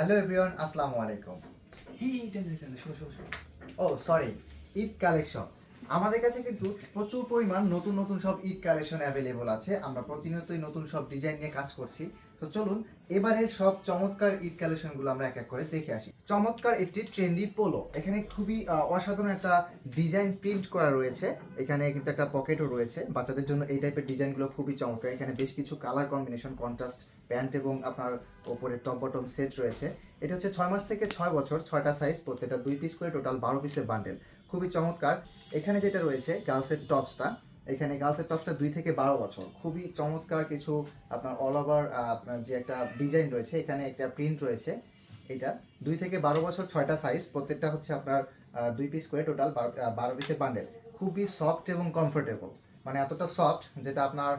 Hello everyone আসসালামু আলাইকুম ও sorry Eid collection আমাদের কাছে কিন্তু প্রচুর পরিমাণ নতুন নতুন সব ঈদ কালেকশন অ্যাভেলেবল আছে। আমরা প্রতিনিয়তই নতুন সব ডিজাইন নিয়ে কাজ করছি। তো চলুন, এবারের সব চমৎকার ঈদ কালেকশনগুলো আমরা এক এক করে দেখে আসি। চমৎকার একটি ট্রেন্ডি পোলো এখানে খুবই অসাধারণ একটা ডিজাইন প্রিন্ট করা রয়েছে। এখানে কিন্তু একটা পকেটও রয়েছে। বাচ্চাদের জন্য এই টাইপের ডিজাইনগুলো খুবই চমৎকার। এখানে বেশ কিছু কালার কম্বিনেশন কন্ট্রাস্ট প্যান্ট এবং আপনার ওপরে টপ বটম সেট রয়েছে। এটা হচ্ছে ছয় মাস থেকে ছয় বছর, ছয়টা সাইজ প্রত্যেকটা দুই পিস করে টোটাল বারো পিসের বান্ডেল খুবই চমৎকার। এখানে যেটা রয়েছে, গার্লসের টপসটা, এখানে গার্লসের টপসটা দুই থেকে বারো বছর। খুবই চমৎকার কিছু আপনার অল ওভার আপনার যে একটা ডিজাইন রয়েছে, এখানে একটা প্রিন্ট রয়েছে এটা। দুই থেকে বারো বছর ছয়টা সাইজ প্রত্যেকটা হচ্ছে আপনার দুই পিস করে টোটাল বারো পিসের বান্ডেল খুবই সফট এবং কমফোর্টেবল মানে এতটা সফট যেটা আপনার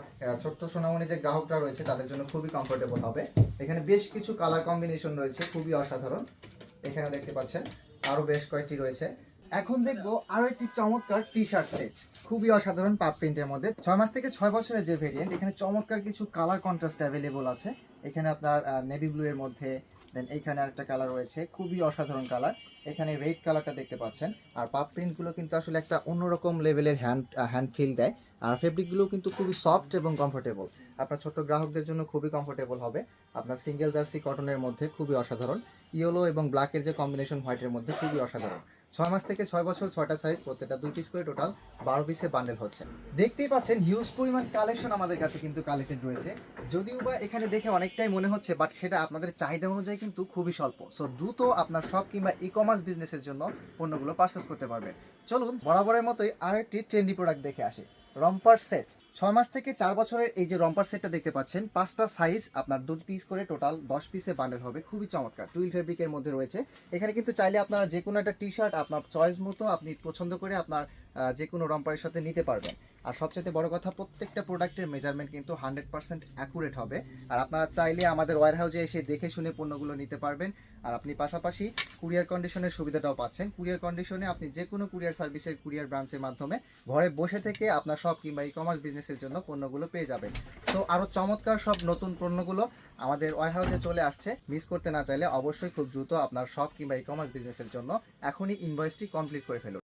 ছোট্ট সোনামণি যে গ্রাহকরা রয়েছে, তাদের জন্য খুবই কমফোর্টেবল হবে। এখানে বেশ কিছু কালার কম্বিনেশন রয়েছে, খুবই অসাধারণ। এখানে দেখতে পাচ্ছেন, আরও বেশ কয়েকটি রয়েছে। এখন দেখব আরও একটি চমৎকার টি শার্ট সেট খুবই অসাধারণ পাপ প্রিন্টের মধ্যে। ছয় মাস থেকে ছয় বছরের যে ভেরিয়েন্ট এখানে চমৎকার কিছু কালার কন্ট্রাস্ট অ্যাভেলেবল আছে। এখানে আপনার নেভি ব্লু এর মধ্যে দেন এইখানে আরেকটা কালার রয়েছে, খুবই অসাধারণ কালার এখানে রেড কালারটা দেখতে পাচ্ছেন। আর পাপ প্রিন্টগুলো কিন্তু আসলে একটা অন্যরকম লেভেলের হ্যান্ড হ্যান্ড ফিল দেয়। আর ফেব্রিকগুলো কিন্তু খুবই সফট এবং কমফোর্টেবল আপনার ছোট গ্রাহকদের জন্য খুবই কমফোর্টেবল হবে। আপনার সিঙ্গেল জার্সি কটনের মধ্যে খুবই অসাধারণ। ইয়েলো এবং ব্ল্যাকের যে কম্বিনেশন হোয়াইটের মধ্যে খুবই অসাধারণ। ছয় মাস থেকে ছয় বছর ছয়টা সাইজ প্রত্যেকটা দুই পিস করে টোটাল বারো পিসে বান্ডেল হচ্ছে। দেখতেই পাচ্ছেন হিউজ পরিমাণ কালেকশন আমাদের কাছে কিন্তু কালেক্টেড রয়েছে। যদিও বা এখানে দেখে অনেকটাই মনে হচ্ছে বাট সেটা আপনাদের চাহিদা অনুযায়ী কিন্তু খুবই স্বল্প। সো দ্রুত আপনার শপ কিংবা ই কমার্স বিজনেসের জন্য পণ্যগুলো পারচেস করতে পারবেন। চলুন, বরাবরের মতোই আর একটি ট্রেন্ডি প্রোডাক্ট দেখে আসি। রম্পার সেট ছয় মাস থেকে চার বছরের এই যে রম্পার সেটটা দেখতে পাচ্ছেন, পাঁচটা সাইজ আপনার দু পিস করে টোটাল দশ পিসে বান্ডেল হবে। খুবই চমৎকার। টুইল ফেব্রিকের মধ্যে রয়েছে। এখানে কিন্তু চাইলে আপনারা যে কোনো একটা টি শার্ট আপনার চয়েস মতো আপনি পছন্দ করে আপনার যে কোনো রম্পারের সাথে নিতে পারবেন। আর সবচেয়ে বড় কথা, প্রত্যেকটা প্রোডাক্টের মেজারমেন্ট কিন্তু হান্ড্রেড পার্সেন্ট অ্যাকুরেট হবে। আর আপনারা চাইলে আমাদের ওয়ার হাউসে এসে দেখে শুনে পণ্যগুলো নিতে পারবেন। আর আপনি পাশাপাশি কুরিয়ার কন্ডিশনের সুবিধাটাও পাচ্ছেন। কুরিয়ার কন্ডিশনে আপনি যে কোনো কুরিয়ার সার্ভিসের কুরিয়ার ব্রাঞ্চের মাধ্যমে ঘরে বসে থেকে আপনার সব কিংবা ই কমার্স বিজনেসের জন্য পণ্যগুলো পেয়ে যাবেন। তো আরও চমৎকার সব নতুন পণ্যগুলো আমাদের ওয়ার হাউসে চলে আসছে। মিস করতে না চাইলে অবশ্যই খুব দ্রুত আপনার সব কিংবা ই কমার্স বিজনেসের জন্য এখনই ইনভয়েসটি কমপ্লিট করে ফেলুন।